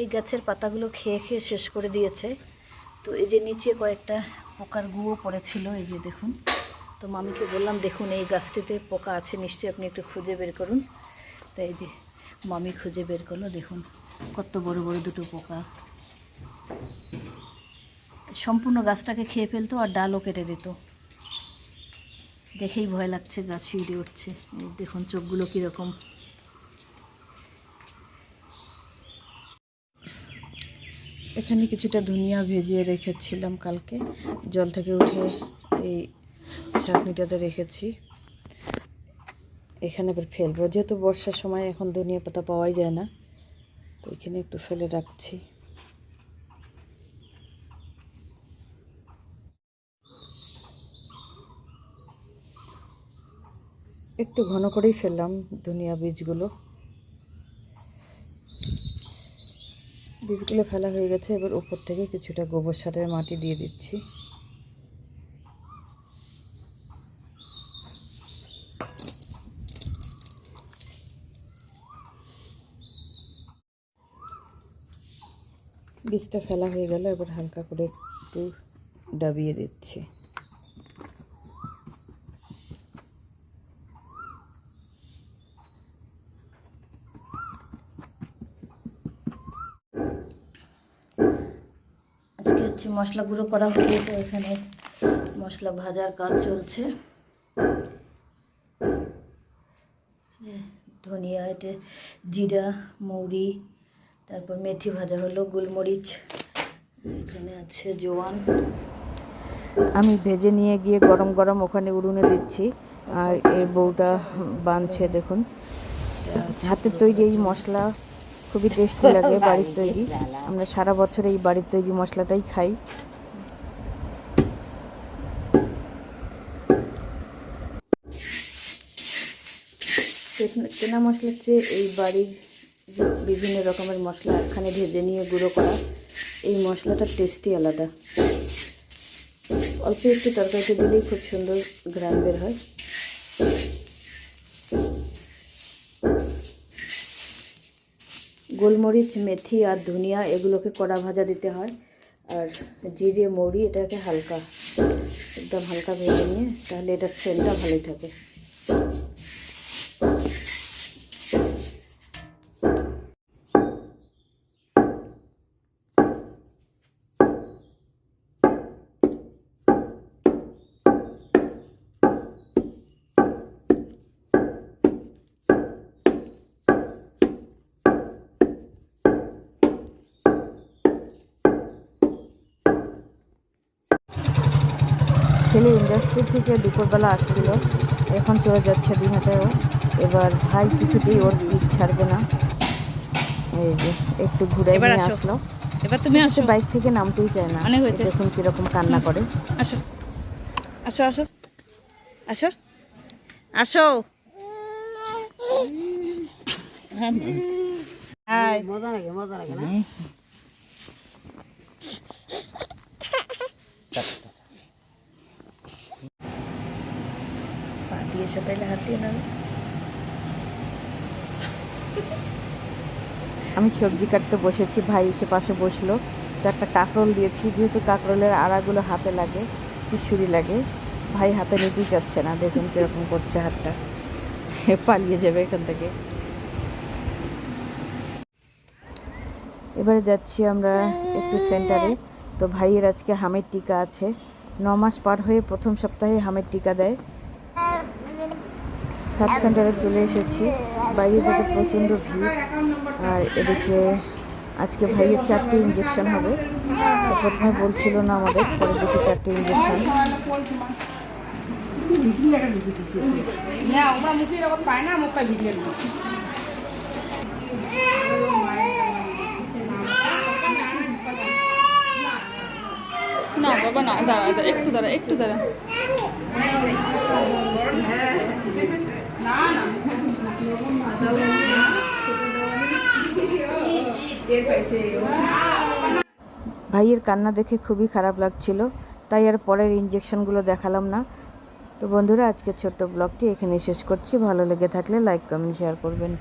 এই গাছের পাতাগুলো খেয়ে খেয়ে শেষ করে দিয়েছে। তো এই যে নিচে কয়েকটা পোকার গুঁড়ো পড়েছিল, এই যে দেখুন। তো মামিকে বললাম, দেখুন, এই গাছটিতে পোকা আছে, নিশ্চয়ই আপনি একটু খুঁজে বের করুন। তো এই যে মামি খুঁজে বের করল, দেখুন, কত বড় বড় দুটো পোকা। সম্পূর্ণ গাছটাকে খেয়ে ফেলতো আর ডালও কেটে দিত। দেখেই ভয় লাগছে, গাছ শিউরে উঠছে। দেখুন, চোখগুলো কীরকম। এখানে কিছুটা ধনিয়া ভেজিয়ে রেখেছিলাম কালকে। জল থেকে উঠে এই ছাঁকনিটাতে রেখেছি। এখানে এবার ফেলব। যেহেতু বর্ষার সময় এখন ধনিয়া পাতা পাওয়াই যায় না, তো এখানে একটু ফেলে রাখছি। একটু ঘন করেই ফেললাম ধনিয়া বীজগুলো। বীজগুলো ফেলা হয়ে গেছে, এবার উপর থেকে কিছুটা গোবর সারের মাটি দিয়ে দিচ্ছি। বীজটা ফেলা হয়ে গেল, এবার হালকা করে একটু ডাবিয়ে দিচ্ছি আজকে হচ্ছে মশলা গুঁড়ো করা হয়ে গেছে এখানে মশলা ভাজার কাজ চলছে। ধনিয়া এটা জিরা মৌরি তারপর মেথি ভাজা হলো গোলমরিচ এখানে আছে জোয়ান। আমি ভেজে নিয়ে গিয়ে গরম গরম ওখানে উড়ুনে দিচ্ছি আর এই বউটা বানছে দেখুন। হাতের তৈরি এই মশলা খুবই টেস্টি লাগে বাড়ির তৈরি। আমরা সারা বছর এই বাড়ির তৈরি মশলাটাই খাই। কেনা মশলার চেয়ে এই বাড়ির বিভিন্ন রকমের মশলা একখানে ভেজে নিয়ে গুঁড়ো করা, এই মশলাটার টেস্টই আলাদা। অল্প একটু তরকারিতে দিলেই খুব সুন্দর ঘ্রাণ বের হয়। গোলমরিচ, মেথি আর ধনিয়া এগুলোকে কড়া ভাজা দিতে হয়। আর জিরে, মৌরি এটাকে হালকা, একদম হালকা ভেজে নিয়ে তাহলে এটার সেলটা ভালোই থাকে। ছেলে ইন্ডাস্ট্রি থেকে দুপুরবেলা আসছিল। এখন চলে যাচ্ছে দিনহাটায়ও এবার ভাই কিছুতেই ওর পিঠ ছাড়বে না। এই যে একটু ঘুরে এবার নিয়ে আসলো। এবার তুমি আসো। বাইক থেকে নামতেই চায় না। অনেক হয়েছে। দেখুন কীরকম কান্না করে। আসো। আসো আসো। আসো। আসো। মজা লাগে মজা লাগে না? সবাই হাত দিয়ে নাও আমি সবজি কাটতে বসেছি, ভাই এসে পাশে বসল। তো একটা কাঁকরোল দিয়েছি, যেহেতু কাঁকরোলের আড়াগুলো হাতে লাগে চুষুরি লাগে, ভাই হাতে নিতেই যাচ্ছে না, দেখুন কীরকম করছে হাতটা। পালিয়ে যাবে এখান থেকে। এবারে যাচ্ছি আমরা একটু সেন্টারে। তো ভাইয়ের আজকে হামের টিকা আছে। ন মাস পার হয়ে প্রথম সপ্তাহে হামের টিকা দেয়। সাব সেন্টারে চলে এসেছি। বাইরে থেকে প্রচণ্ড ভিড়। আর এদিকে আজকে ভাইয়ের চারটে ইঞ্জেকশন হবে। প্রথমে বলছিল না আমাদের, পরে দেখি চারটে ইঞ্জেকশন না, বাবা, না দাঁড়া, একটু দাঁড়া একটু দাঁড়া। ভাইয়ের কান্না দেখে খুবই খারাপ লাগছিল, তাই আর পরের ইঞ্জেকশনগুলো দেখালাম না। তো বন্ধুরা আজকে ছোট্ট ব্লগটি এখানে শেষ করছি। ভালো লেগে থাকলে লাইক কমেন্ট শেয়ার করবেন।